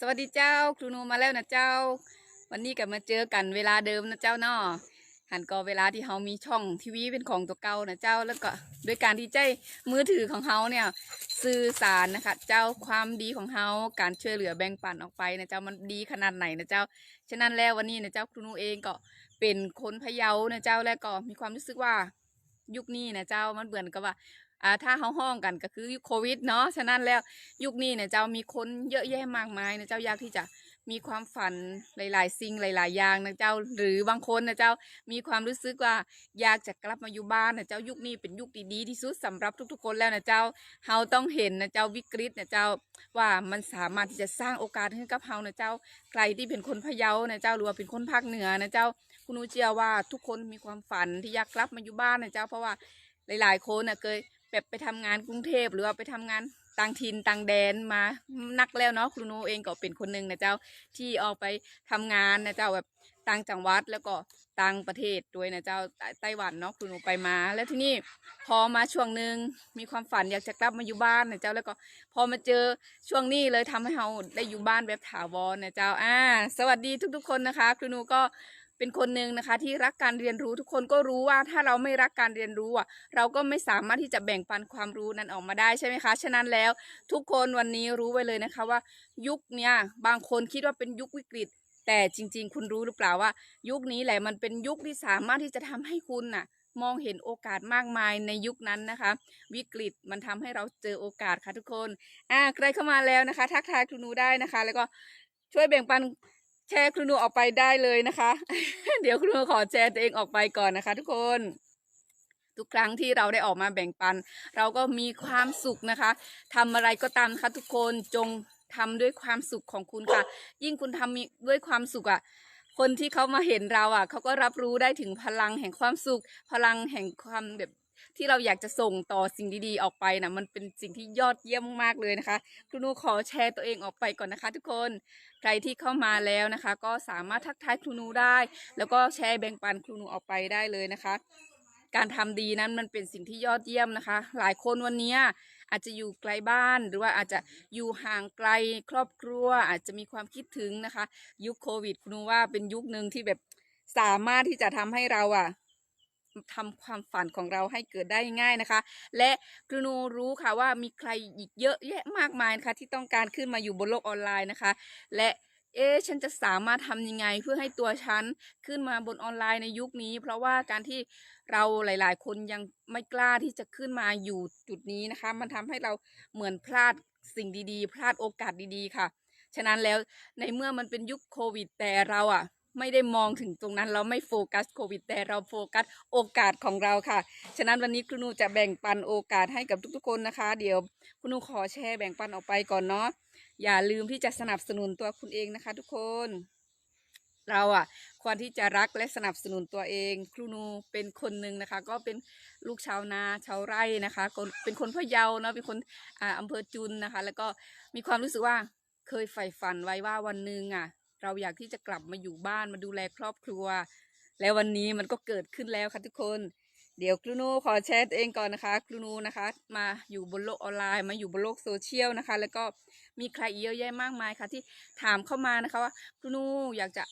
สวัสดีเจ้าครูนูมาแล้วนะเจ้า วันนี้ก็มาเจอกันเวลาเดิมนะเจ้าเนาะหันก็เวลาที่เขามีช่องทีวีเป็นของตัวเก่านะเจ้าแล้วก็ด้วยการที่ใจมือถือของเขาเนี่ยสื่อสารนะคะ เจ้าความดีของเขาการช่วยเหลือแบ่งปันออกไปนะเจ้ามันดีขนาดไหนนะเจ้าฉะนั้นแล้ววันนี้นะเจ้าครูนูเองก็เป็นคนพะเยานะเจ้าและก็มีความรู้สึกว่ายุคนี้นะเจ้ามันเหมือนกับว่า อ่าถ้าเขาห้องกันก็คือยุคโควิดเนาะฉะนั้นแล้วยุคนี้เนี่ยเจ้ามีคนเยอะแยะมากมายนะเจ้าอยากที่จะมีความฝันหลาย ๆ สิ่งหลาย ๆ อย่างนะเจ้า หรือบางคนนะเจ้ามีความรู้สึกว่าอยากจะกลับมาอยู่บ้านนะเจ้ายุคนี้เป็นยุคดีๆที่สุดสำหรับทุก ๆ คนแล้วนะเจ้าเฮาต้องเห็นนะเจ้าวิกฤตนะเจ้าว่ามันสามารถที่จะสร้างโอกาสให้กับเฮานะเจ้าใครที่เป็นคนพะเยานะเจ้าหรือว่าเป็นคนภาคเหนือนะเจ้าคุณนูเชื่อว่าทุกคนมีความฝันที่อยากกลับมาอยู่บ้านนะเจ้าเพราะว่าหลาย ๆ คนนะเคย แบบไปทำงานกรุงเทพหรือว่าไปทำงานต่างถิ่นต่างแดนมานักแล้วเนาะครูโนเองก็เป็นคนหนึ่งนะเจ้าที่ออกไปทำงานนะเจ้าแบบต่างจังหวัดแล้วก็ต่างประเทศด้วยนะเจ้าไต้หวันเนาะครูโนไปมา แล้วที่นี่พอมาช่วงหนึ่งมีความฝันอยากจะกลับมาอยู่บ้านนะเจ้าแล้วก็พอมาเจอช่วงนี้เลยทำให้เราได้อยู่บ้านแบบถาวรนะเจ้าอ่าสวัสดีทุก ๆ คนนะคะครูโนก็ เป็นคนหนึ่งนะคะที่รักการเรียนรู้ทุกคนก็รู้ว่าถ้าเราไม่รักการเรียนรู้อะเราก็ไม่สามารถที่จะแบ่งปันความรู้นั้นออกมาได้ใช่ไหมคะ ฉะนั้นแล้วทุกคนวันนี้รู้ไว้เลยนะคะว่า ยุคเนี้ยบางคนคิดว่าเป็นยุควิกฤต แต่จริง ๆ คุณรู้หรือเปล่าว่า ยุคนี้แหละมันเป็นยุคที่สามารถที่จะทำให้คุณน่ะมองเห็นโอกาสมากมายในยุคนั้นนะคะ วิกฤตมันทำให้เราเจอโอกาสค่ะทุกคนอ่าใครเข้ามาแล้วนะคะ ทักทายครูนูได้นะคะ แล้วก็ช่วยแบ่งปัน แชร์ครูนูออกไปได้เลยนะคะ เดี๋ยวครูนูขอแชร์ตัวเองออกไปก่อนนะคะ ทุกคน ทุกครั้งที่เราได้ออกมาแบ่งปัน เราก็มีความสุขนะคะทำอะไรก็ตามนะคะทุกคนจงทำด้วยความสุขของคุณค่ะ ยิ่งคุณทำด้วยความสุขอะคนที่เขามาเห็นเราอะเขาก็รับรู้ได้ถึงพลังแห่งความสุข พลังแห่งความแบบ ที่เราอยากจะส่งต่อสิ่งดีๆออกไปนะมันเป็นสิ่งที่ยอดเยี่ยมมากเลยนะคะครูนูขอแชร์ตัวเองออกไปก่อนนะคะ ทุกคนใครที่เข้ามาแล้วนะคะ ก็สามารถทักทายครูนูได้ แล้วก็แชร์แบ่งปันครูนูออกไปได้เลยนะคะ การทำดีนั้นมันเป็นสิ่งที่ยอดเยี่ยมนะคะ หลายคนวันนี้อาจจะอยู่ไกลบ้านหรือว่าอาจจะอยู่ห่างไกลครอบครัว อาจจะมีความคิดถึงนะคะ ยุคโควิดคุณนูว่าเป็นยุคหนึ่งที่แบบสามารถที่จะทำให้เราอะ ทำความฝันของเราให้เกิดได้ง่ายนะคะ และครูนูรู้ค่ะว่ามีใครอีกเยอะแยะมากมายนะคะที่ต้องการขึ้นมาอยู่บนโลกออนไลน์นะคะ และเอ๊ะฉันจะสามารถทำยังไงเพื่อให้ตัวฉันขึ้นมาบนออนไลน์ในยุคนี้ เพราะว่าการที่เราหลาย ๆ คนยังไม่กล้าที่จะขึ้นมาอยู่จุดนี้นะคะ มันทำให้เราเหมือนพลาดสิ่งดี ๆ พลาดโอกาสดี ๆ ค่ะ ฉะนั้นแล้วในเมื่อมันเป็นยุคโควิดแต่เราอะ ไม่ได้มองถึงตรงนั้น เราไม่โฟกัสโควิด แต่เราโฟกัสโอกาสของเราค่ะ ฉะนั้นวันนี้ครูนูจะแบ่งปันโอกาสให้กับทุกๆคนนะคะ เดี๋ยวครูนูขอแชร์แบ่งปันออกไปก่อนเนาะอย่าลืมที่จะสนับสนุนตัวคุณเองนะคะ ทุกคน เราอะควรที่จะรักและสนับสนุนตัวเอง ครูนูเป็นคนหนึ่งนะคะ ก็เป็นลูกชาวนาชาวไร่นะคะคเป็นคนพะเยาเนาะเป็นคนอ่าอำเภอจุนนะคะ แล้วก็มีความรู้สึกว่าเคยใฝ่ฝันไว้ว่าวันหนึ่งอะ เราอยากที่จะกลับมาอยู่บ้านมาดูแลครอบครัว แล้ววันนี้มันก็เกิดขึ้นแล้วค่ะทุกคน เดี๋ยวครูนูขอแชร์ตัวเองก่อนนะคะครูนูนะคะ มาอยู่บนโลกออนไลน์ มาอยู่บนโลกโซเชียลนะคะ แล้วก็มีใครเยอะแยะมากมายค่ะ ที่ถามเข้ามานะคะว่าครูนูอยากจะ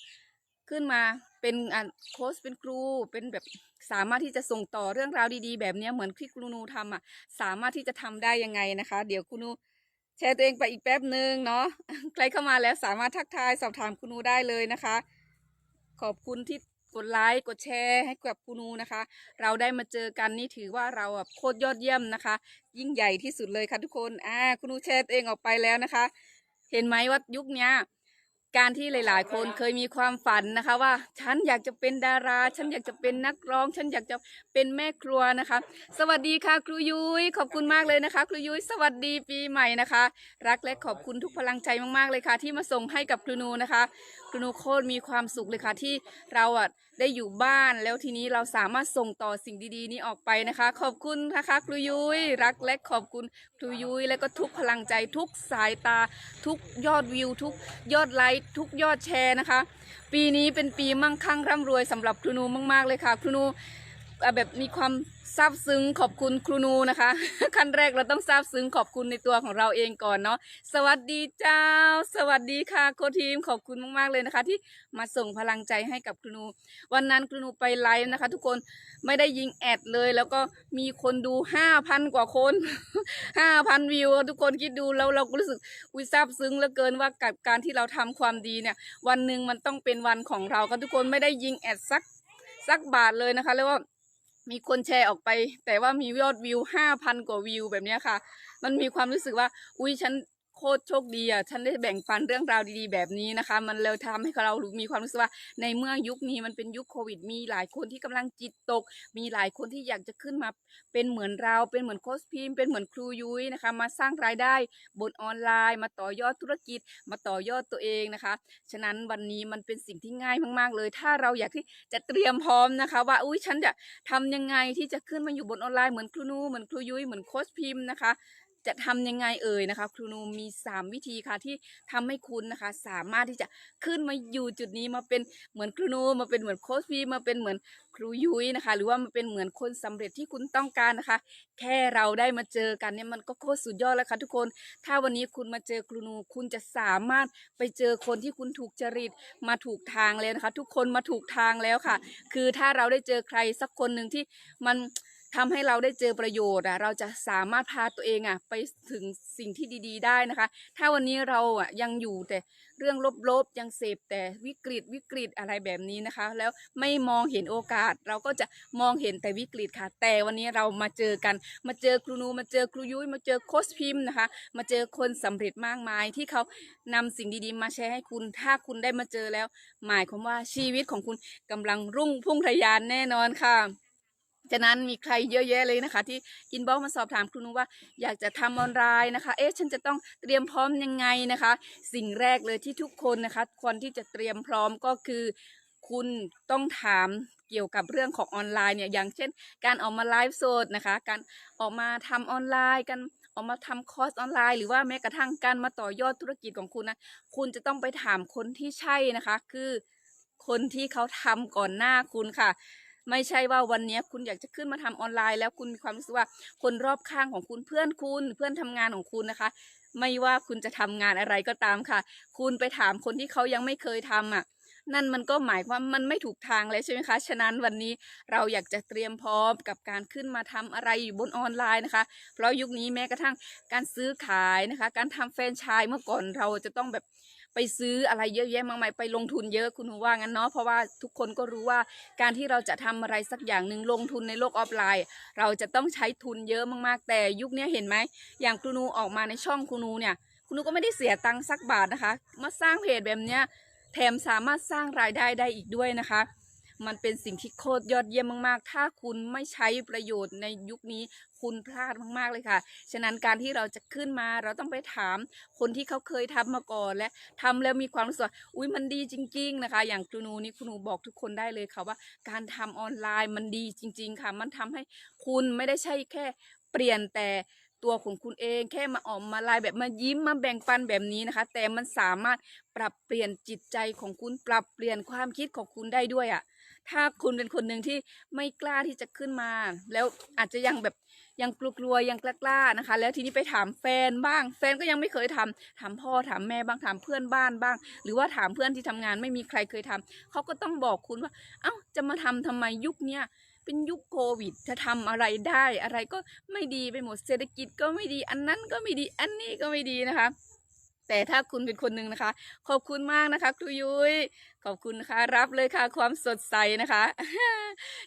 ขึ้นมาเป็นอ่าโค้ชเป็นครูเป็นแบบสามารถที่จะส่งต่อเรื่องราวดีๆ แบบนี้เหมือนที่ครูนูทำอะสามารถที่จะทำได้ยังไงนะคะ เดี๋ยวครูนู แชร์ตัวเองไปอีกแป๊บหนึ่งเนาะใครเข้ามาแล้วสามารถทักทายสอบถามคุณนูได้เลยนะคะ ขอบคุณที่กดไลค์กดแชร์ให้กับคุณนูนะคะ เราได้มาเจอกันนี่ถือว่าเราโคตรยอดเยี่ยมนะคะ ยิ่งใหญ่ที่สุดเลยค่ะทุกคนอ่าคุณนูแชร์ตัวเองออกไปแล้วนะคะ เห็นไหมว่ายุคเนี้ย การที่หลาย ๆ คนเคยมีความฝันนะคะ ว่าฉันอยากจะเป็นดารา ฉันอยากจะเป็นนักร้อง ฉันอยากจะเป็นแม่ครัวนะคะ สวัสดีค่ะครูยุ้ยขอบคุณมากเลยนะคะ ครูยุ้ยสวัสดีปีใหม่นะคะ รักและขอบคุณทุกพลังใจมาก ๆ เลยค่ะ ที่มาส่งให้กับครูนูนะคะ ครูนูโคตรมีความสุขเลยค่ะที่เราอะได้อยู่บ้านแล้วทีนี้เราสามารถส่งต่อสิ่งดีๆ นี้ออกไปนะคะ ขอบคุณนะคะครูยุย้ยรักและขอบคุณครูยุ้ยและก็ทุกพลังใจทุกสายตา ทุกยอดวิว ทุกยอดไลค์ทุกยอดแชร์นะคะ ปีนี้เป็นปีมั่งคั่งร่ำรวยสำหรับครูนูมากๆเลยค่ะครูนูแบบมีความ ซาบซึ้งขอบคุณครูนูนะคะ ขั้นแรกเราต้องซาบซึ้งขอบคุณในตัวของเราเองก่อนเนาะสวัสดีเจ้า สวัสดีค่ะโคชทีมขอบคุณมากๆเลยนะคะ ที่มาส่งพลังใจให้กับครูนู วันนั้นครูนูไปไลฟ์นะคะ ทุกคนไม่ได้ยิงแอดเลย แล้วก็มีคนดูห้าพันกว่าคนห้าพันวิว ทุกคนคิดดูแล้วเราก็รู้สึกอุยซาบซึ้งเหลือเกินว่ากับการที่เราทำความดีเนี่ยวันหนึ่งมันต้องเป็นวันของเราค่ะทุกคนไม่ได้ยิงแอดสักสักบาทเลยนะคะเรียกว่า มีคนแชร์ออกไป แต่ว่ามียอดวิวห้าพันกว่าวิวแบบนี้ค่ะ มันมีความรู้สึกว่า อุ้ยฉัน โคตรโชคดีอะฉันได้แบ่งปันเรื่องราวดีๆ แบบนี้นะคะ มันเลยทำให้เรามีความรู้สึกว่า ในเมื่อยุคนี้มันเป็นยุคโควิด มีหลายคนที่กำลังจิตตก มีหลายคนที่อยากจะขึ้นมาเป็นเหมือนเราเป็นเหมือนโค้ชพิมพ์เป็นเหมือนครูยุ้ยนะคะ มาสร้างรายได้บนออนไลน์ มาต่อยอดธุรกิจ มาต่อยอดตัวเองนะคะ ฉะนั้นวันนี้มันเป็นสิ่งที่ง่ายมากๆเลย ถ้าเราอยากที่จะเตรียมพร้อมนะคะ ว่าอุ้ยฉันจะทำยังไงที่จะขึ้นมาอยู่บนออนไลน์เหมือนครูนูเหมือนครูยุ้ยเหมือนโค้ชพิมพ์นะคะ จะทำยังไงเอ่ยนะคะครูนูมี 3 วิธีค่ะที่ทำให้คุณนะคะ สามารถที่จะขึ้นมาอยู่จุดนี้มาเป็นเหมือนครูนูมาเป็นเหมือนโค้ชพิมพ์มาเป็นเหมือนครูยุ้ยนะคะ หรือว่ามาเป็นเหมือนคนสำเร็จที่คุณต้องการนะคะ แค่เราได้มาเจอกันเนี่ยมันก็โคตรสุดยอดแล้วค่ะทุกคน ถ้าวันนี้คุณมาเจอครูนูคุณจะสามารถไปเจอคนที่คุณถูกจริตมาถูกทางแล้วนะคะ ทุกคนมาถูกทางแล้วค่ะ คือถ้าเราได้เจอใครสักคนหนึ่งที่มัน ทำให้เราได้เจอประโยชน์อะเราจะสามารถพาตัวเองอะไปถึงสิ่งที่ดี ๆ ได้นะคะ ถ้าวันนี้เราอะยังอยู่แต่เรื่องลบๆยังเสพแต่วิกฤตวิกฤตอะไรแบบนี้นะคะ แล้วไม่มองเห็นโอกาส เราก็จะมองเห็นแต่วิกฤตค่ะ แต่วันนี้เรามาเจอกัน มาเจอครูนูมาเจอครูยุ้ยมาเจอโค้ชพิมพ์นะคะ มาเจอคนสำเร็จมากมายที่เขานำสิ่งดีๆ มาแชร์ให้คุณ ถ้าคุณได้มาเจอแล้ว หมายความว่าชีวิตของคุณกำลังรุ่งพุ่งทะยานแน่นอนค่ะ ฉะนั้นมีใครเยอะแยะเลยนะคะ ที่อินบ็อกมาสอบถามครูนุว่าอยากจะทำออนไลน์นะคะ เอ๊ะฉันจะต้องเตรียมพร้อมยังไงนะคะ สิ่งแรกเลยที่ทุกคนนะคะควรที่จะเตรียมพร้อมก็คือ คุณต้องถามเกี่ยวกับเรื่องของออนไลน์เนี่ยอย่างเช่น การออกมาไลฟ์สดนะคะ การออกมาทำออนไลน์กันออกมาทำคอร์สออนไลน์หรือว่าแม้กระทั่งการมาต่อยอดธุรกิจของคุณนะคุณจะต้องไปถามคนที่ใช่นะคะ คือคนที่เขาทำก่อนหน้าคุณค่ะ ไม่ใช่ว่าวันนี้คุณอยากจะขึ้นมาทำออนไลน์ แล้วคุณมีความรู้สึกว่าคนรอบข้างของคุณเพื่อนคุณเพื่อนทำงานของคุณนะคะ ไม่ว่าคุณจะทำงานอะไรก็ตามค่ะ คุณไปถามคนที่เขายังไม่เคยทำอะนั่นมันก็หมายความมันไม่ถูกทางเลยใช่ไหมคะ ฉะนั้นวันนี้เราอยากจะเตรียมพร้อมกับการขึ้นมาทำอะไรอยู่บนออนไลน์นะคะ เพราะยุคนี้แม้กระทั่งการซื้อขายนะคะ การทำแฟรนไชส์เมื่อก่อนเราจะต้องแบบ ไปซื้ออะไรเยอะแยะมากมายไปลงทุนเยอะคุณหนูว่างั้นเนาะเพราะว่าทุกคนก็รู้ว่าการที่เราจะทำอะไรสักอย่างหนึ่งลงทุนในโลกออฟไลน์ เราจะต้องใช้ทุนเยอะมากๆ แต่ยุคนี้เห็นไหมอย่างครูนูออกมาในช่องครูนูเนี่ยครูนูก็ไม่ได้เสียตังค์สักบาทนะคะ มาสร้างเพจแบบเนี้ยแถมสามารถสร้างรายได้ได้อีกด้วยนะคะ มันเป็นสิ่งที่โคตรยอดเยี่ยมมากๆ ถ้าคุณไม่ใช้ประโยชน์ในยุคนี้ คุณพลาดมากๆเลยค่ะ ฉะนั้นการที่เราจะขึ้นมาเราต้องไปถามคนที่เขาเคยทำมาก่อนและทำแล้วมีความรู้สึกว่าอุ้ยมันดีจริง ๆนะคะ อย่างครูนูนี่ครูนูบอกทุกคนได้เลยค่ะว่า การทำออนไลน์มันดีจริง ๆ ค่ะ มันทำให้คุณไม่ได้ใช่แค่เปลี่ยนแต่ตัวของคุณเองแค่มาออกมาไลน์แบบมายิ้มมาแบ่งปันแบบนี้นะคะ แต่มันสามารถปรับเปลี่ยนจิตใจของคุณปรับเปลี่ยนความคิดของคุณได้ด้วยอะ่ะ ถ้าคุณเป็นคนหนึ่งที่ไม่กล้าที่จะขึ้นมา แล้วอาจจะยังแบบยังกลัวๆยังกล้าๆนะคะ แล้วทีนี้ไปถามแฟนบ้าง แฟนก็ยังไม่เคยทำถามพ่อถามแม่บ้างถามเพื่อนบ้านบ้าง หรือว่าถามเพื่อนที่ทำงานไม่มีใครเคยทำเขาก็ต้องบอกคุณว่า เอ้าจะมาทำทำไมยุคเนี้ยเป็นยุคโควิดจะทำอะไรได้อะไรก็ไม่ดีไปหมดเศรษฐกิจก็ไม่ดีอันนั้นก็ไม่ดีอันนี้ก็ไม่ดีนะคะ แต่ถ้าคุณเป็นคนหนึ่งนะคะ ขอบคุณมากนะคะครูยุ้ย ขอบคุณนะคะรับเลยค่ะความสดใสนะคะ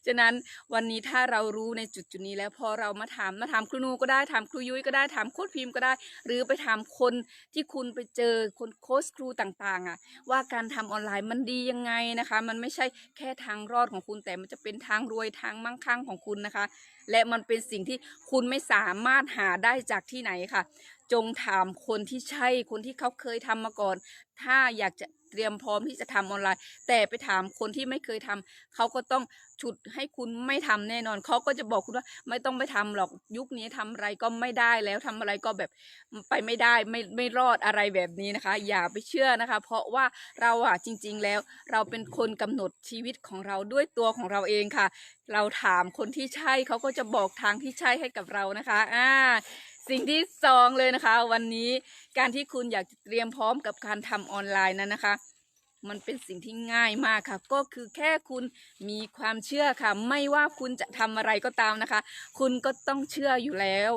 ฉะนั้นวันนี้ถ้าเรารู้ในจุดจุดนี้แล้วพอเรามาถามมาถามครูนูก็ได้ถามครูยุ้ยก็ได้ถามโค้ชพิมพ์ก็ได้ หรือไปถามคนที่คุณไปเจอคนโค้ชครูต่างๆ อะ ว่าการทำออนไลน์มันดียังไงนะคะ มันไม่ใช่แค่ทางรอดของคุณแต่มันจะเป็นทางรวยทางมั่งคั่งของคุณนะคะ และมันเป็นสิ่งที่คุณไม่สามารถหาได้จากที่ไหนค่ะ จงถามคนที่ใช่คนที่เขาเคยทำมาก่อน ถ้าอยากจะเตรียมพร้อมที่จะทำออนไลน์ แต่ไปถามคนที่ไม่เคยทำเขาก็ต้อง ฉุดให้คุณไม่ทำแน่นอนเขาก็จะบอกคุณว่าไม่ต้องไปทำหรอกยุคนี้ทำอะไรก็ไม่ได้แล้วทำอะไรก็แบบไปไม่ได้ไม่ไม่รอดอะไรแบบนี้นะคะ อย่าไปเชื่อนะคะ เพราะว่าเราอะจริง ๆ แล้วเราเป็นคนกำหนดชีวิตของเราด้วยตัวของเราเองค่ะ เราถามคนที่ใช่เขาก็จะบอกทางที่ใช่ให้กับเรานะคะอ่าสิ่งที่สองเลยนะคะ วันนี้การที่คุณอยากเตรียมพร้อมกับการทำออนไลน์นั้นนะคะ มันเป็นสิ่งที่ง่ายมากค่ะ ก็คือแค่คุณมีความเชื่อค่ะ ไม่ว่าคุณจะทำอะไรก็ตามนะคะ คุณก็ต้องเชื่ออยู่แล้ว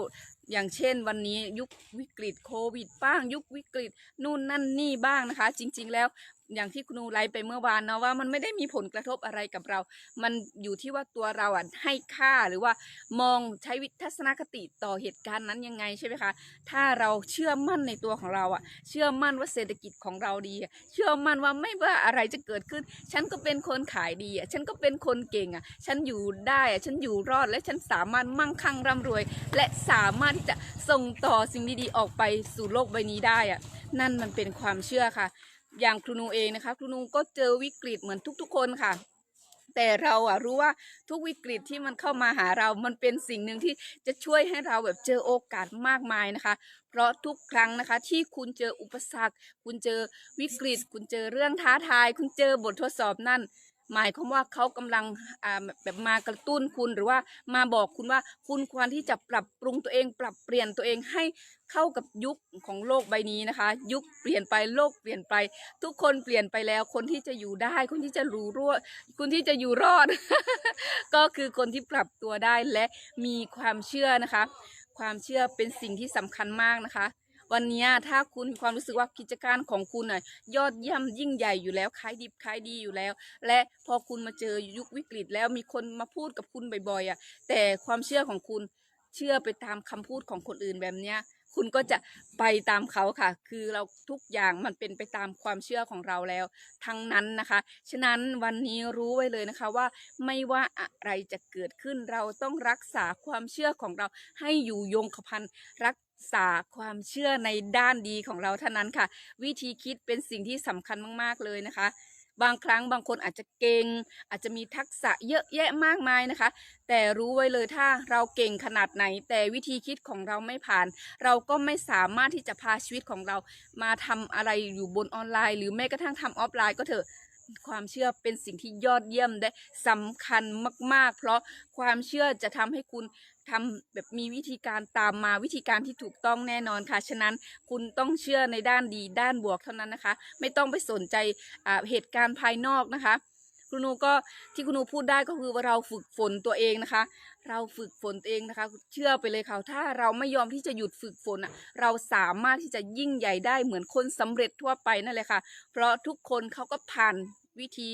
อย่างเช่นวันนี้ยุควิกฤตโควิดบ้าง ยุควิกฤตนู่นนั่นนี่บ้างนะคะ จริง ๆ แล้ว อย่างที่คุณนูไลฟ์ไปเมื่อวานเนาะว่ามันไม่ได้มีผลกระทบอะไรกับเรา มันอยู่ที่ว่าตัวเราอะให้ค่าหรือว่ามองใช้วิทัศนคติต่อเหตุการณ์นั้นยังไงใช่ไหมคะ ถ้าเราเชื่อมั่นในตัวของเราอะ เชื่อมั่นว่าเศรษฐกิจของเราดี เชื่อมั่นว่าไม่ว่าอะไรจะเกิดขึ้น ฉันก็เป็นคนขายดีอะ ฉันก็เป็นคนเก่งอะ ฉันอยู่ได้อะ ฉันอยู่รอดและฉันสามารถมั่งคั่งร่ำรวย และสามารถที่จะส่งต่อสิ่งดีๆออกไปสู่โลกใบนี้ได้อะ นั่นมันเป็นความเชื่อค่ะ อย่างครูนูเองนะคะ ครูนูก็เจอวิกฤตเหมือนทุกๆคนค่ะ แต่เราอะรู้ว่าทุกวิกฤตที่มันเข้ามาหาเรา มันเป็นสิ่งหนึ่งที่จะช่วยให้เราแบบเจอโอกาสมากมายนะคะ เพราะทุกครั้งนะคะ ที่คุณเจออุปสรรค คุณเจอวิกฤต คุณเจอเรื่องท้าทาย คุณเจอบททดสอบนั่น หมายความว่าเขากำลังแบบมากระตุ้นคุณหรือว่ามาบอกคุณว่าคุณควรที่จะปรับปรุงตัวเอง ปรับเปลี่ยนตัวเองให้เข้ากับยุคของโลกใบนี้นะคะ ยุคเปลี่ยนไปโลกเปลี่ยนไป ทุกคนเปลี่ยนไปแล้ว คนที่จะอยู่ได้ คนที่จะรู้รอดคนที่จะอยู่รอด ก็คือคนที่ปรับตัวได้และมีความเชื่อนะคะ ความเชื่อเป็นสิ่งที่สำคัญมากนะคะ วันนี้ถ้าคุณมีความรู้สึกว่ากิจการของคุณน่ะยอดเยี่ยมยิ่งใหญ่อยู่แล้วขายดิบขายดีอยู่แล้ว และพอคุณมาเจอยุควิกฤตแล้วมีคนมาพูดกับคุณบ่อยๆอะแต่ความเชื่อของคุณเชื่อไปตามคำพูดของคนอื่นแบบเนี้ยคุณก็จะไปตามเขาค่ะ คือเราทุกอย่างมันเป็นไปตามความเชื่อของเราแล้ว ทั้งนั้นนะคะ ฉะนั้นวันนี้รู้ไว้เลยนะคะว่าไม่ว่าอะไรจะเกิดขึ้นเราต้องรักษาความเชื่อของเราให้อยู่ยงคพันรัก ษาความเชื่อในด้านดีของเราเท่านั้นค่ะ วิธีคิดเป็นสิ่งที่สำคัญมาก ๆ เลยนะคะ บางครั้งบางคนอาจจะเก่ง อาจจะมีทักษะเยอะแยะมากมายนะคะ แต่รู้ไว้เลยถ้าเราเก่งขนาดไหน แต่วิธีคิดของเราไม่ผ่าน เราก็ไม่สามารถที่จะพาชีวิตของเรา มาทำอะไรอยู่บนออนไลน์ หรือแม้กระทั่งทำออฟไลน์ก็เถอะความเชื่อเป็นสิ่งที่ยอดเยี่ยมและสำคัญมาก ๆ เพราะความเชื่อจะทำให้คุณ ทำแบบมีวิธีการตามมาวิธีการที่ถูกต้องแน่นอนค่ะ ฉะนั้นคุณต้องเชื่อในด้านดีด้านบวกเท่านั้นนะคะ ไม่ต้องไปสนใจอ่าเหตุการณ์ภายนอกนะคะคุณนูก็ที่คุณนูพูดได้ก็คือว่าเราฝึกฝนตัวเองนะคะ เราฝึกฝนตัวเองนะคะ เชื่อไปเลยค่ะ ถ้าเราไม่ยอมที่จะหยุดฝึกฝนอะเราสามารถที่จะยิ่งใหญ่ได้เหมือนคนสำเร็จทั่วไปนั่นแหละค่ะ เพราะทุกคนเขาก็ผ่าน วิธี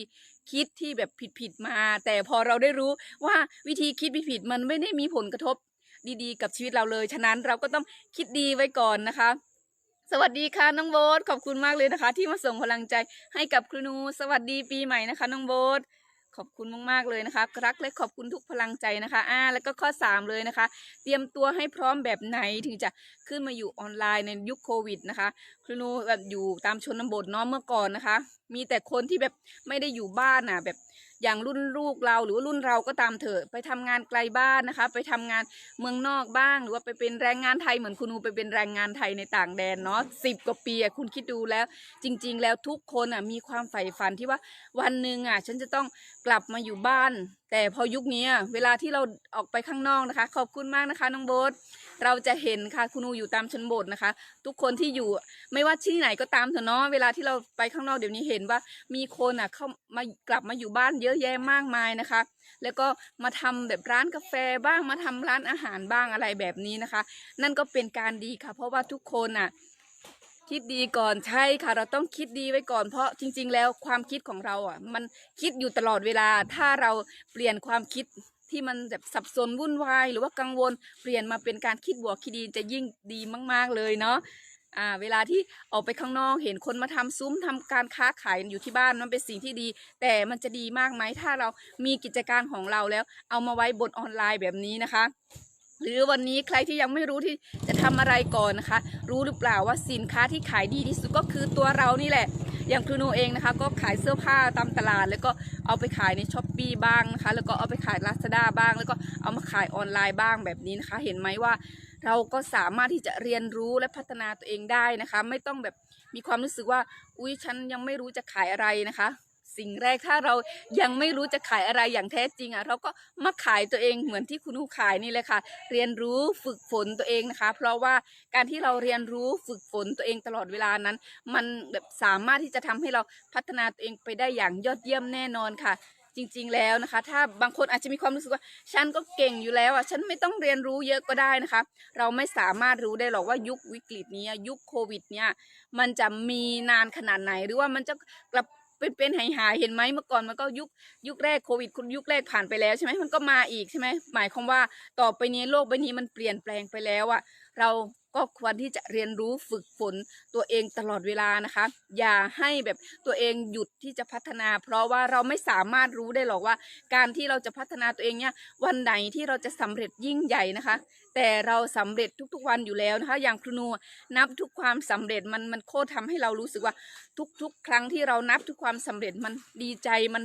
คิดที่แบบผิดๆมา แต่พอเราได้รู้ว่าวิธีคิดผิดๆมันไม่ได้มีผลกระทบดีๆ กับชีวิตเราเลย ฉะนั้นเราก็ต้องคิดดีไว้ก่อนนะคะ สวัสดีค่ะน้องโบ๊ทขอบคุณมากเลยนะคะ ที่มาส่งพลังใจให้กับครูนู สวัสดีปีใหม่นะคะ น้องโบ๊ท ขอบคุณมากๆเลยนะคะรักและขอบคุณทุกพลังใจนะคะอ่าแล้วก็ข้อ 3 เลยนะคะ เตรียมตัวให้พร้อมแบบไหนถึงจะขึ้นมาอยู่ออนไลน์ในยุคโควิดนะคะครูนูแบบอยู่ตามชนบทเนาะเมื่อก่อนนะคะ มีแต่คนที่แบบไม่ได้อยู่บ้านน่ะแบบอย่างรุ่นลูกเราหรือว่ารุ่นเราก็ตามเถอะไปทำงานไกลบ้านนะคะ ไปทำงานเมืองนอกบ้าง หรือว่าไปเป็นแรงงานไทยเหมือนคุณนูไปเป็นแรงงานไทยในต่างแดนเนาะสิบกว่าปีคุณคิดดูแล้ว จริง ๆ แล้วทุกคนอะมีความใฝ่ฝันที่ว่าวันหนึ่งอะฉันจะต้องกลับมาอยู่บ้าน แต่พอยุคนี้เวลาที่เราออกไปข้างนอกนะคะ ขอบคุณมากนะคะน้องโบ๊ทเราจะเห็นค่ะคุณนูอยู่ตามชนบทนะคะ ทุกคนที่อยู่ไม่ว่าที่ไหนก็ตามเถอะเนาะเวลาที่เราไปข้างนอกเดี๋ยวนี้เห็นว่า มีคนอะเข้ามากลับมาอยู่บ้านเยอะแยะมากมายนะคะ แล้วก็มาทำแบบร้านกาแฟบ้างมาทำร้านอาหารบ้างอะไรแบบนี้นะคะ นั่นก็เป็นการดีค่ะ เพราะว่าทุกคนอะ คิดดีก่อนใช่ค่ะ เราต้องคิดดีไว้ก่อนเพราะจริง ๆ แล้วความคิดของเราอะ มันคิดอยู่ตลอดเวลา ถ้าเราเปลี่ยนความคิดที่มันแบบสับสนวุ่นวายหรือว่ากังวลเปลี่ยนมาเป็นการคิดบวกคิดดีจะยิ่งดีมาก ๆ เลยเนาะอ่าเวลาที่ออกไปข้างนอกเห็นคนมาทำซุ้มทำการค้าขายอยู่ที่บ้านมันเป็นสิ่งที่ดี แต่มันจะดีมากไหมถ้าเรามีกิจการของเราแล้ว เอามาไว้บนออนไลน์แบบนี้นะคะ หรือวันนี้ใครที่ยังไม่รู้ที่จะทำอะไรก่อนนะคะ รู้หรือเปล่าว่าสินค้าที่ขายดีที่สุดก็คือตัวเรานี่แหละ อย่างครูโนเองนะคะ ก็ขายเสื้อผ้าตามตลาด แล้วก็เอาไปขายในช้อปปีบ้างนะคะ แล้วก็เอาไปขายลาซาด้าบ้าง แล้วก็เอามาขายออนไลน์บ้างแบบนี้นะคะ เห็นไหมว่าเราก็สามารถที่จะเรียนรู้และพัฒนาตัวเองได้นะคะ ไม่ต้องแบบมีความรู้สึกว่า อุ๊ยฉันยังไม่รู้จะขายอะไรนะคะ สิ่งแรกถ้าเรายังไม่รู้จะขายอะไรอย่างแท้จริงอะเราก็มาขายตัวเองเหมือนที่คุณครูขายนี่เลยค่ะ เรียนรู้ฝึกฝนตัวเองนะคะ เพราะว่าการที่เราเรียนรู้ฝึกฝนตัวเองตลอดเวลานั้น มันแบบสามารถที่จะทำให้เราพัฒนาตัวเองไปได้อย่างยอดเยี่ยมแน่นอนค่ะจริงๆแล้วนะคะ ถ้าบางคนอาจจะมีความรู้สึกว่า ฉันก็เก่งอยู่แล้วอะฉันไม่ต้องเรียนรู้เยอะก็ได้นะคะ เราไม่สามารถรู้ได้หรอกว่ายุควิกฤตนี้ยุคโควิดเนี่ยมันจะมีนานขนาดไหนหรือว่ามันจะกลับ เป็นเป็นหายหายๆเห็นไหมเมื่อก่อนมันก็ยุคยุคแรกโควิดคุณยุคแรกผ่านไปแล้วใช่ไหมมันก็มาอีกใช่ไหมหมายความว่าต่อไปนี้โลกใบนี้มันเปลี่ยนแปลงไปแล้วอะเรา ก็ควรที่จะเรียนรู้ฝึกฝนตัวเองตลอดเวลานะคะ อย่าให้แบบตัวเองหยุดที่จะพัฒนา เพราะว่าเราไม่สามารถรู้ได้หรอกว่า การที่เราจะพัฒนาตัวเองเนี่ยวันไหนที่เราจะสำเร็จยิ่งใหญ่นะคะ แต่เราสำเร็จทุกๆวันอยู่แล้วนะคะ อย่างครูนูนับทุกความสำเร็จมันมันโคตรทำให้เรารู้สึกว่าทุกๆ ครั้งที่เรานับทุกความสำเร็จมันดีใจมัน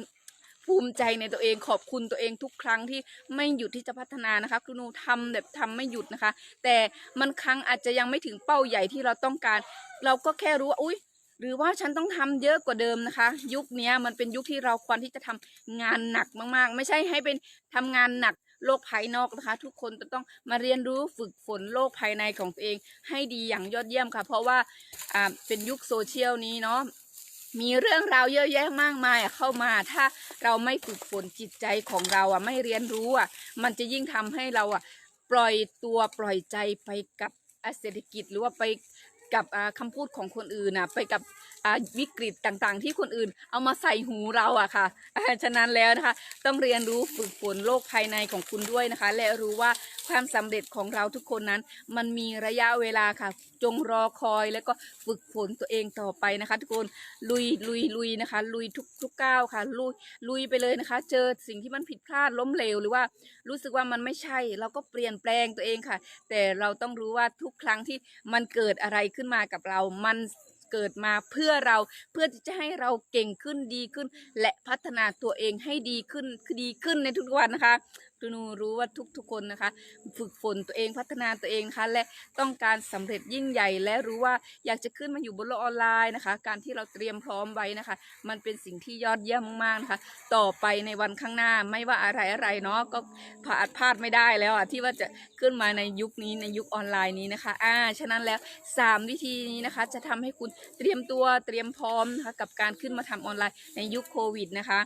ภูมิใจในตัวเองขอบคุณตัวเองทุกครั้งที่ไม่หยุดที่จะพัฒนานะคะครูนูทำแบบทำไม่หยุดนะคะ แต่มันครั้งอาจจะยังไม่ถึงเป้าใหญ่ที่เราต้องการ เราก็แค่รู้ว่าอุ้ยหรือว่าฉันต้องทำเยอะกว่าเดิมนะคะ ยุคนี้มันเป็นยุคที่เราควรที่จะทำงานหนักมากๆ ไม่ใช่ให้เป็นทำงานหนักโลกภายนอกนะคะ ทุกคนจะต้องมาเรียนรู้ฝึกฝนโลกภายในของตัวเอง ให้ดีอย่างยอดเยี่ยมค่ะ เพราะว่าอ่าเป็นยุคโซเชียลนี้เนาะ มีเรื่องราวเยอะแยะมากมายเข้ามา ถ้าเราไม่ฝึกฝนจิตใจของเราอะไม่เรียนรู้อะมันจะยิ่งทำให้เราอะปล่อยตัวปล่อยใจไปกับอะเศรษฐกิจหรือว่าไปกับอ่าคำพูดของคนอื่นอะไปกับวิกฤตต่างๆ ที่คนอื่น เอามาใส่หูเราอะค่ะ ฉะนั้นแล้วนะคะ ต้องเรียนรู้ฝึกฝนโลกภายในของคุณด้วยนะคะ และรู้ว่า ความสำเร็จของเราทุกคนนั้น มันมีระยะเวลาค่ะ จงรอคอยแล้วก็ฝึกฝนตัวเองต่อไปนะคะ ทุกคนลุยลุยลุยนะคะ ลุยทุกทุกก้าวค่ะ ลุยลุยไปเลยนะคะ เจอสิ่งที่มันผิดพลาดล้มเหลวหรือว่ารู้สึกว่ามันไม่ใช่ เราก็เปลี่ยนแปลงตัวเองค่ะ แต่เราต้องรู้ว่าทุกครั้งที่มันเกิดอะไรขึ้นมากับเรา มันเกิดมาเพื่อเราเพื่อที่จะให้เราเก่งขึ้นดีขึ้น และพัฒนาตัวเองให้ดีขึ้นคือดีขึ้นในทุกวันนะคะ ตูนูรู้ว่าทุกๆคนนะคะ ฝึกฝนตัวเองพัฒนาตัวเองนะคะและต้องการสำเร็จยิ่งใหญ่ และรู้ว่าอยากจะขึ้นมาอยู่บนโลกออนไลน์นะคะ การที่เราเตรียมพร้อมไว้นะคะ มันเป็นสิ่งที่ยอดเยี่ยมมากๆนะคะ ต่อไปในวันข้างหน้าไม่ว่าอะไรอะไรเนาะก็พลาดพลาดไม่ได้แล้วอะที่ว่าจะขึ้นมาในยุคนี้ในยุคออนไลน์นี้นะคะอ่าฉะนั้นแล้วสามวิธีนี้นะคะ จะทำให้คุณเตรียมตัวเตรียมพร้อมนะคะกับการขึ้นมาทำออนไลน์ในยุคโควิดนะคะ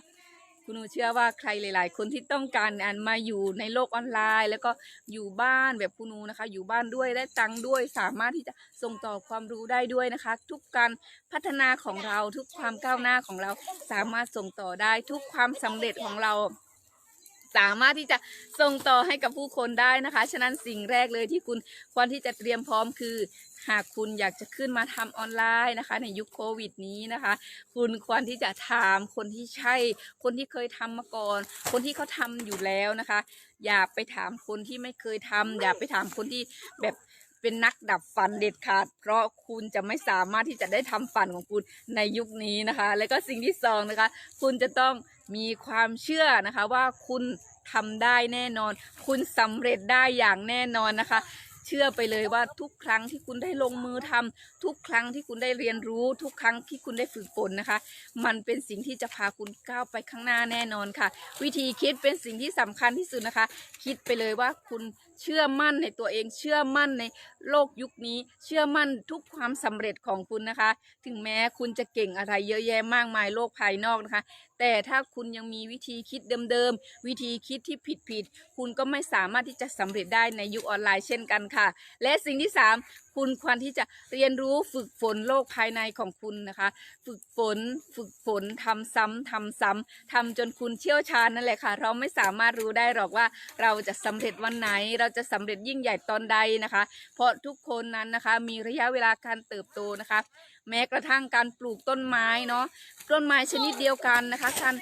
คุณหนูเชื่อว่าใครหลาย ๆ คนที่ต้องการอันมาอยู่ในโลกออนไลน์ แล้วก็อยู่บ้านแบบคุณหนูนะคะ อยู่บ้านด้วยได้ตังค์ด้วย สามารถที่จะส่งต่อความรู้ได้ด้วยนะคะ ทุกการพัฒนาของเราทุกความก้าวหน้าของเราสามารถส่งต่อได้ทุกความสำเร็จของเรา สามารถที่จะส่งต่อให้กับผู้คนได้นะคะ ฉะนั้นสิ่งแรกเลยที่คุณควรที่จะเตรียมพร้อมคือ หากคุณอยากจะขึ้นมาทำออนไลน์นะคะ ในยุคโควิดนี้นะคะ คุณควรที่จะถามคนที่ใช่ คนที่เคยทำมาก่อน คนที่เขาทำอยู่แล้วนะคะ อย่าไปถามคนที่ไม่เคยทำอย่าไปถามคนที่แบบเป็นนักดับฟันเด็ดขาด เพราะคุณจะไม่สามารถที่จะได้ทำฟันของคุณในยุคนี้นะคะ แล้วก็สิ่งที่สองนะคะ คุณจะต้อง มีความเชื่อนะคะว่าคุณทำได้แน่นอน คุณสำเร็จได้อย่างแน่นอนนะคะ เชื่อไปเลยว่าทุกครั้งที่คุณได้ลงมือทำทุกครั้งที่คุณได้เรียนรู้ ทุกครั้งที่คุณได้ฝึกฝนนะคะ มันเป็นสิ่งที่จะพาคุณก้าวไปข้างหน้าแน่นอนค่ะ วิธีคิดเป็นสิ่งที่สำคัญที่สุดนะคะ คิดไปเลยว่าคุณ เชื่อมั่นในตัวเอง เชื่อมั่นในโลกยุคนี้ เชื่อมั่นทุกความสำเร็จของคุณนะคะ ถึงแม้คุณจะเก่งอะไรเยอะแยะมากมายโลกภายนอกนะคะ แต่ถ้าคุณยังมีวิธีคิดเดิมๆ วิธีคิดที่ผิดๆ คุณก็ไม่สามารถที่จะสำเร็จได้ในยุคออนไลน์เช่นกันค่ะ และสิ่งที่สาม คุณควรที่จะเรียนรู้ฝึกฝนโลกภายในของคุณนะคะ ฝึกฝนฝึกฝนทำซ้ำทำซ้ำทำจนคุณเชี่ยวชาญนั่นแหละค่ะ เราไม่สามารถรู้ได้หรอกว่าเราจะสำเร็จวันไหน เราจะสำเร็จยิ่งใหญ่ตอนใดนะคะ เพราะทุกคนนั้นนะคะมีระยะเวลาการเติบโตนะคะ แม้กระทั่งการปลูกต้นไม้เนาะต้นไม้ชนิดเดียวกันนะคะการ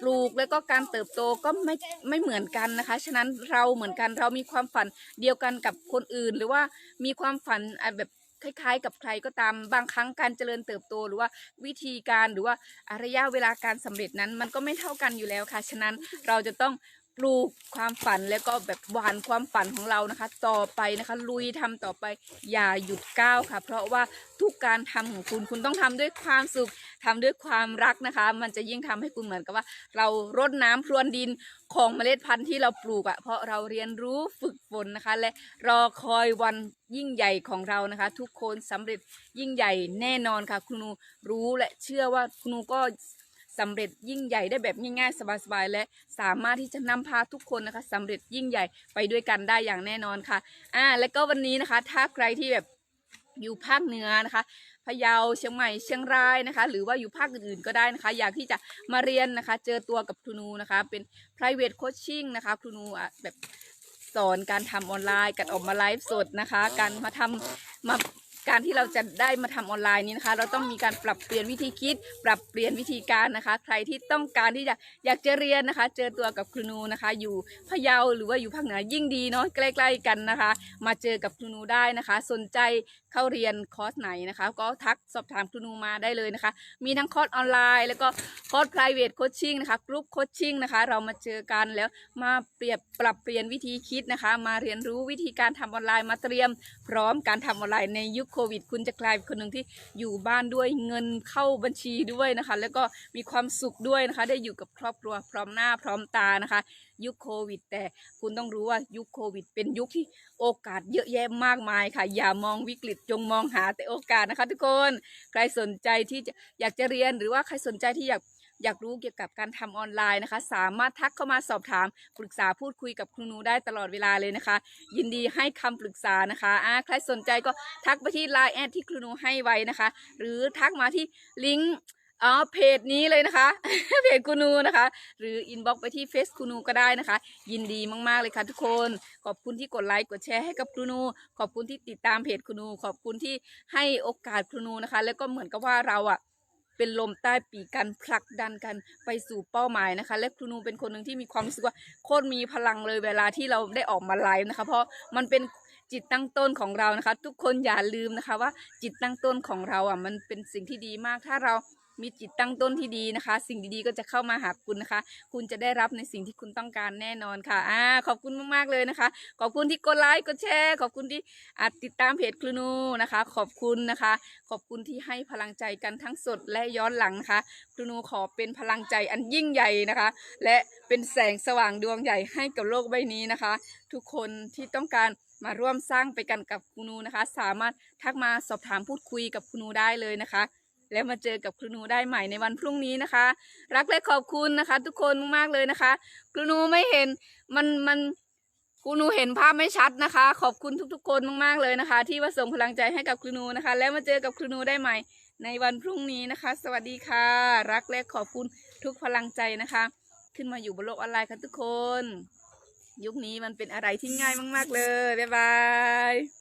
ปลูกแล้วก็การเติบโตก็ไม่ไม่เหมือนกันนะคะ ฉะนั้นเราเหมือนกันเรามีความฝันเดียวกันกับคนอื่น หรือว่ามีความฝันแบบคล้ายๆ กับใครก็ตามบางครั้งการเจริญเติบโตหรือว่าวิธีการหรือว่าระยะเวลาการสำเร็จนั้น มันก็ไม่เท่ากันอยู่แล้วค่ะ ฉะนั้นเราจะต้อง ลูกความฝันแล้วก็แบบหวานความฝันของเรานะคะ ต่อไปนะคะ ลุยทำต่อไปอย่าหยุดก้าวค่ะ เพราะว่าทุกการทำของคุณคุณต้องทำด้วยความสุขทำด้วยความรักนะคะ มันจะยิ่งทำให้คุณเหมือนกับว่า เรารดน้ำพรวนดินของเมล็ดพันธุ์ที่เราปลูกอะ่ะเพราะเราเรียนรู้ฝึกฝนนะคะ และรอคอยวันยิ่งใหญ่ของเรานะคะ ทุกคนสำเร็จยิ่งใหญ่แน่นอนค่ะ คุณนูรู้และเชื่อว่าคุณนูก็ สำเร็จยิ่งใหญ่ได้แบบง่ายๆ สบายๆ และสามารถที่จะนำพาทุกคนนะคะสำเร็จยิ่งใหญ่ไปด้วยกันได้อย่างแน่นอนค่ะอ่าแล้วก็วันนี้นะคะ ถ้าใครที่แบบอยู่ภาคเหนือนะคะพะเยาเชียงใหม่เชียงรายนะคะ หรือว่าอยู่ภาคอื่นๆก็ได้นะคะ อยากที่จะมาเรียนนะคะ เจอตัวกับครูนูนะคะ เป็น private coaching นะคะครูนูอะแบบสอนการทำออนไลน์การออกมาไลฟ์สดนะคะ การมาทำมา การที่เราจะได้มาทำออนไลน์นี้นะคะ เราต้องมีการปรับเปลี่ยนวิธีคิด ปรับเปลี่ยนวิธีการนะคะ ใครที่ต้องการที่จะอยากจะเรียนนะคะ เจอตัวกับครูนูนะคะ อยู่พะเยาหรือว่าอยู่ภาคเหนือยิ่งดีเนาะใกล้ ๆ กันนะคะ มาเจอกับครูนูได้นะคะ สนใจเข้าเรียนคอร์สไหนนะคะ ก็ทักสอบถามครูนูมาได้เลยนะคะ มีทั้งคอร์สออนไลน์ แล้วก็คอร์ส private coaching นะคะกรุ๊ปโคชชิ่งนะคะ เรามาเจอกันแล้วมาเปรียบปรับเปลี่ยนวิธีคิดนะคะ มาเรียนรู้วิธีการทำออนไลน์มาเตรียม พร้อมการทำออนไลน์ในยุคโควิด คุณจะกลายเป็นคนหนึ่งที่อยู่บ้านด้วยเงินเข้าบัญชีด้วยนะคะ แล้วก็มีความสุขด้วยนะคะ ได้อยู่กับครอบครัวพร้อมหน้าพร้อมตานะคะ ยุคโควิด แต่คุณต้องรู้ว่ายุคโควิด เป็นยุคที่โอกาสเยอะแยะมากมายค่ะ อย่ามองวิกฤตจงมองหาแต่โอกาสนะคะ ทุกคนใครสนใจที่อยากจะเรียนหรือว่าใครสนใจที่อยาก อยากรู้เกี่ยวกับการทำออนไลน์นะคะ สามารถทักเข้ามาสอบถามปรึกษาพูดคุยกับครูนูได้ตลอดเวลาเลยนะคะ ยินดีให้คำปรึกษานะคะอ่าใครสนใจก็ทักไปที่ Line แอดที่ครูนูให้ไว้นะคะ หรือทักมาที่ลิงก์อ๋อเพจนี้เลยนะคะ เพจครูนูนะคะ หรืออินบ็อกไปที่เฟซครูนูก็ได้นะคะ ยินดีมากๆเลยค่ะทุกคน ขอบคุณที่กดไลค์กดแชร์ให้กับครูนู ขอบคุณที่ติดตามเพจครูนู ขอบคุณที่ให้โอกาสครูนูนะคะ แล้วก็เหมือนกับว่าเราอะ เป็นลมใต้ปีกกันผลักดันกันไปสู่เป้าหมายนะคะ และครูนูเป็นคนหนึ่งที่มีความรู้สึกว่าโคตรมีพลังเลยเวลาที่เราได้ออกมาไลฟ์นะคะ เพราะมันเป็นจิตตั้งต้นของเรานะคะ ทุกคนอย่าลืมนะคะว่าจิตตั้งต้นของเราอะมันเป็นสิ่งที่ดีมากถ้าเรา มีจิตตั้งต้นที่ดีนะคะ สิ่งดีๆก็จะเข้ามาหาคุณนะคะ คุณจะได้รับในสิ่งที่คุณต้องการแน่นอนค่ะอ่าขอบคุณมากๆเลยนะคะ ขอบคุณที่กดไลค์กดแชร์ ขอบคุณที่อาจติดตามเพจครูนูนะคะ ขอบคุณนะคะ ขอบคุณที่ให้พลังใจกันทั้งสดและย้อนหลังนะคะครูนูขอเป็นพลังใจอันยิ่งใหญ่นะคะ และเป็นแสงสว่างดวงใหญ่ให้กับโลกใบนี้นะคะ ทุกคนที่ต้องการมาร่วมสร้างไปกันกับครูนูนะคะ สามารถทักมาสอบถามพูดคุยกับครูนูได้เลยนะคะ แล้วมาเจอกับครูนูได้ใหม่ในวันพรุ่งนี้นะคะ รักและขอบคุณนะคะ ทุกคนมากๆเลยนะคะ ครูนูไม่เห็นมันมันครูนูเห็นภาพไม่ชัดนะคะ ขอบคุณทุกๆ คนมากๆเลยนะคะ ที่มาส่งพลังใจให้กับครูนูนะคะ แล้วมาเจอกับครูนูได้ใหม่ในวันพรุ่งนี้นะคะ สวัสดีค่ะ รักและขอบคุณทุกพลังใจนะคะ ขึ้นมาอยู่บนโลกออนไลน์ค่ะทุกคน ยุคนี้มันเป็นอะไรที่ง่ายมาก ๆ เลย บ๊ายบาย